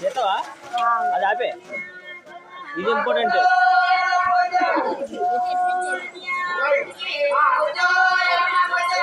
చేస్తావా అది ఆపే ఇది ఇంపార్టెంట్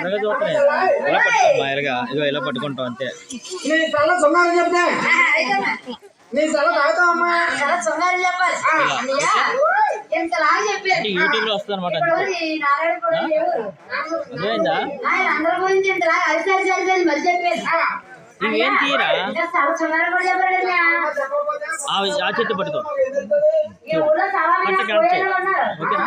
ఎర్రగా చూస్తున్నాయి. ఇలా పట్టుకోమ్మా ఎలాగా ఇదిగో ఇలా పట్టుకుంటాం అంతే. యూట్యూబ్లో వస్తుంది అనమాట? అర్థమైందా? ఇవేం తీరా. ఆ చేతి పట్టుకో. ఓకేనా?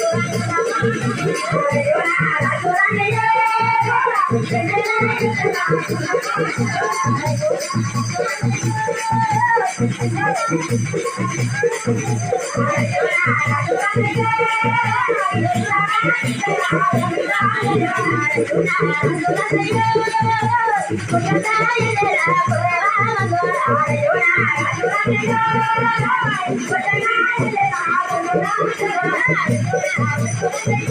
చాలా సుందరి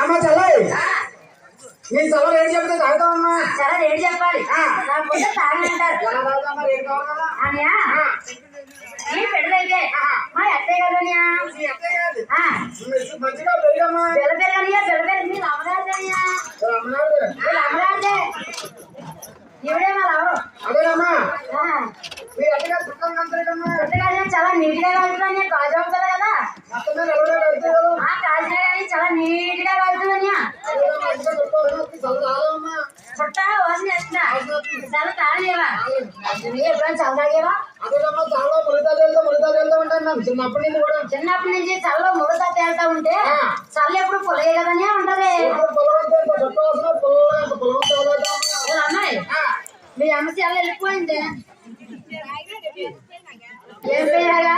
అమ్మ తల నీ తల ఏం చెప్తే తాగుతావమ్మా సరే రేటు చెప్పాలి. నా కావాలా అనియా ఈ పెద్దదైతే మా అత్తయ్య కదనియా నీ మంచిగా పెరిగమ్మా పెరగనియా పిల్ల పెరగ మీరు అమ్మగారిదనియా అమ్మనాడు వీళ్ళు అమ్మగారిదే ఇవిడే మా లవరు. అదేనమ్మా మీ అత్తగారు చుట్టం పుట్టగానే చాలా నీట్గా కలుగుతుంది కాజు అవుతుంది కదా? చాలా నీట్గా ఇంకా చుట్టం వాసన వేస్తున్నా చాలా తాగలేవా ఎప్పుడైనా చాలా తాగేవా? చిన్నప్పటి నుంచి కూడా చిన్నప్పటి నుంచి చల్ల ముడత తేలుతా ఉంటే చల్ల ఎప్పుడు పొలే కదనే ఉంటది. అమ్మాయి మీ అమ్మ చాలా వెళ్ళిపోయింది. ఏం పేరాగా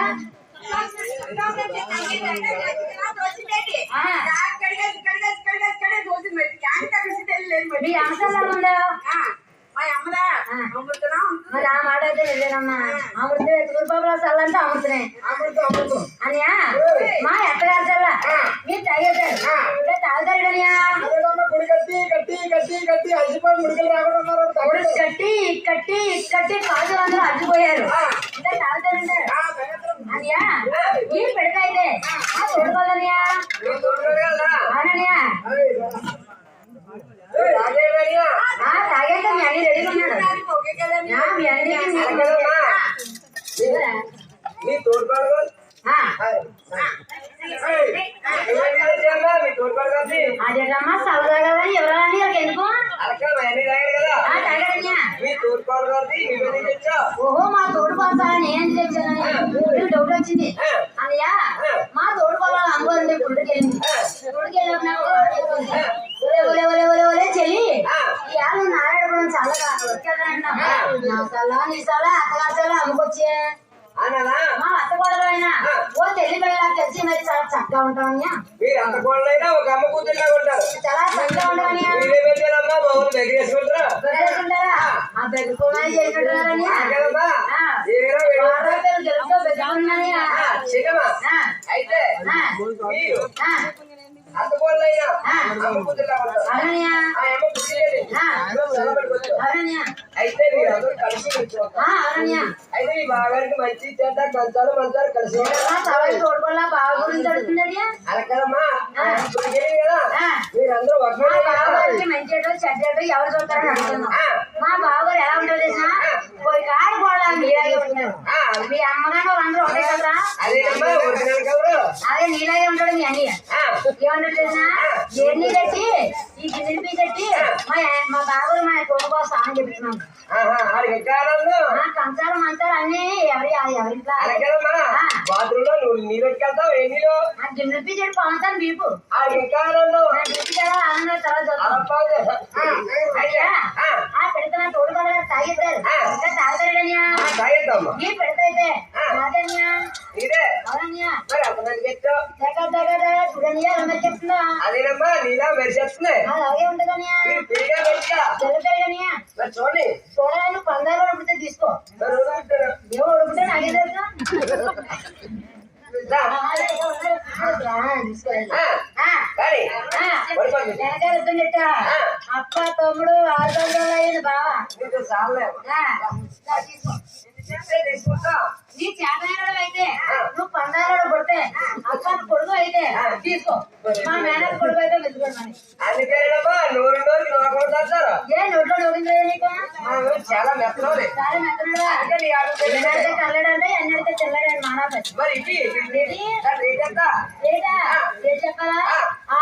మీ అమ్మ చాలా ఉందా? మరి ఆ మాట అయితే వెళ్ళానమ్మా అమృతం ఎత్తుకుని బాబులో చల్లంటే అమృతమే. అమృతం అమృతం అనియా మా ఎత్తగారు చల్ల. మీ తాగేశారు. ఇంకా అదేదమ్మా గుడి కట్టి కట్టి కట్టి కాదు అందరూ అడ్డుపోయారు ఇంకా తాగుతారంటారు అనియా ఈ పెడతాయితే ఆ తోడుకోవాలనియా అవుననియా వచ్చాడంటున్నావు నా సల అత్తగారి సల అమ్ముకొచ్చే అన్నదా మా అత్త గొడవైనా ఓ తెల్లి పిల్లలా తెలిసి మరి చాలా చక్కగా ఉంటామయ్యా మీరు అంత కోళ్ళైనా ఒక అమ్మ కూతురుగా ఉంటారు చాలా చక్కగా ఉంటామయ్యా మీరే పెట్టారమ్మా ఆ కదమ్మా ఏమైనా ఆ, అయితే మీరు ఆ, అంత కోళ్ళైనా ఆ. అమ్మ కూతురుగా ఉంటారు అవునయ్యా ఆ అమ్మ కూతురు ఆ. సెలబెట్టుకోవచ్చు అవునయ్యా అయితే మీరు అందరూ కలిసి కూర్చోవాలి ఆ, అవునయ్యా అయితే మీ బాగారికి మంచి చెడ్డ కంచాలు మంచాలు కలిసి ఆ తవై తోడుకోలా బావ గురించి అడుగుతున్నది అలా కదమ్మా ఇప్పుడు ఏం కదా ఆ. మీరందరూ మా ఒకే బావగారికి మంచి చెడ్డ చెడ్డ ఎవరు చూస్తారని అడుగుతున్నాం మా బావగారు ఎలా ఉంటారు తెలిసిన పోయి కాడు కూడా మీలాగే ఉంటారు మీ అమ్మగారు వాళ్ళందరూ ఒకటే కదరా? అదే నీలాగే ఉంటాడు మీ అన్నయ్య. ఆ. ఏమంటారు తెలిసిన జర్నీ కట్టి ఈ గిన్నెలు కట్టి మా మా బావగారు మా తోడు కోసం అని చెప్తున్నాం. కంచాలు మంచాలు అన్ని ఎవరి ఎవరింట్లో అలా కదమ్మా ఆ. బాత్రూమ్లో నువ్వు నీరు ఎక్కెళ్తావు ఏ నీళ్ళు గిన్నెలు పీచాడు పవన్ బీపు బీపు కదా ఆనంద తర్వాత పెడతా తోడు కదా. తాగిస్తారు ఆ. ఇంకా తాగుతాడనియా ఆ. నాదనియా ఇదే. అవుననియా అదేనమ్మా నీలా మెరిసేస్తున్నాయి అలాగే ఉంటదనియా మీరు పెరిగా పెరిగా జరుగుతాయనియా మరి చూడండి. చూడాలని పందాలు ఉడిపితే తీసుకో. ఏమో ఉడిపితే నాకే తెలుసు. తమ్ముడు ఆరు అయ్యింది బావా. తీసుకుంటా నీ చేతనైనడు అయితే నువ్వు పందాలు పుడితే అక్క కొడుకు అయితే తీసుకో. మా మేనర్ కొడుకు అయితే వెతుకోమని అందుకేనమ్మా నూరు నూరుకి నూరు అంటారు ఏ నోట్లో నోగింది నీకు? చాలా మెత్తలోనే చాలా తెలియదు. ఎన్నడితే కల్లడంటే ఎన్నడితే తెల్లడండి మానాపతి మరి రేట్ ఎంత చెప్పాలా? ఆ.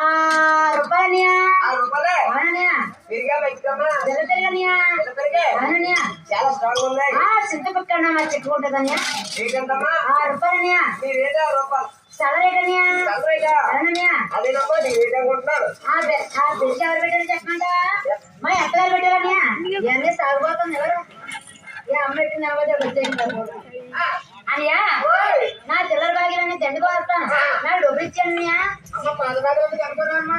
రూపాయలనియా ఆ రూపాయలే. అవుననియా విరిగా పెట్టుకోమా తెల్ల తెల్లనియా పెరిగే. అవుననియా చాలా స్ట్రాంగ్ ఉన్నాయి. ఆ చింతపక్కన మరి చెట్టుకుంటుందనియా రేట్ ఆ రూపాయలనియా? నీ రేట్ రూపాయలు? చల్లరేటనియా చాలా రేటా అవుననియా అదేనమ్మా నీ రేట్ అనుకుంటున్నాను ఆ ఆ బిడ్డ ఎవరు పెట్టారు చెప్పమంటా మా ఎత్తగారు పెట్టారనియా? ఇవన్నీ సాగుపోతుంది ఎవరు? ఏ అమ్మ వచ్చేసింది అనియా నా చిల్లర బాగిలన్నీ దండుకో వస్తాను నాకు డబ్బులు ఇచ్చాననియా అమ్మ పదహారు కనుకోనమ్మా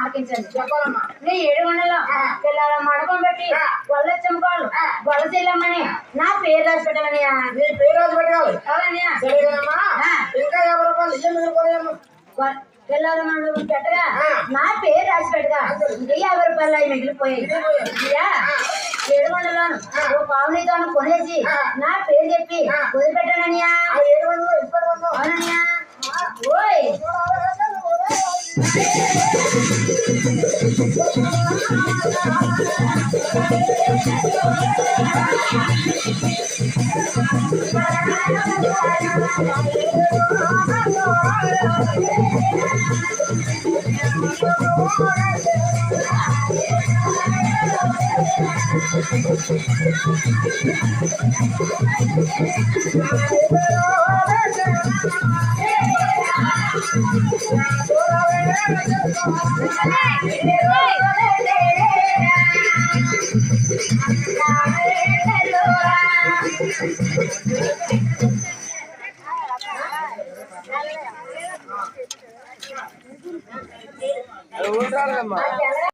ఆలకించండి చెప్పాలమ్మా. నీ ఏడు మండలో పిల్లల మండపం పెట్టి వల్ల చెల్లమ్మని నా పేరు రాసి పెట్టాలనియా? నీ పేరు రాసి పెట్టాలి. అవునయ్యా. ఇంకా యాభై రూపాయలు పిల్లల మండపం పెట్టగా నా పేరు రాసి పెట్టగా ఇంకా యాభై రూపాయలు అవి మిగిలిపోయాయి. అయ్యా ఏడుకొండలోను ఓ పావునితోను కొనేసి నా పేరు చెప్పి వదిలిపెట్టానయ్యా ఆ ఏడు వందలు ఇప్పటి వందలు అవునయ్యా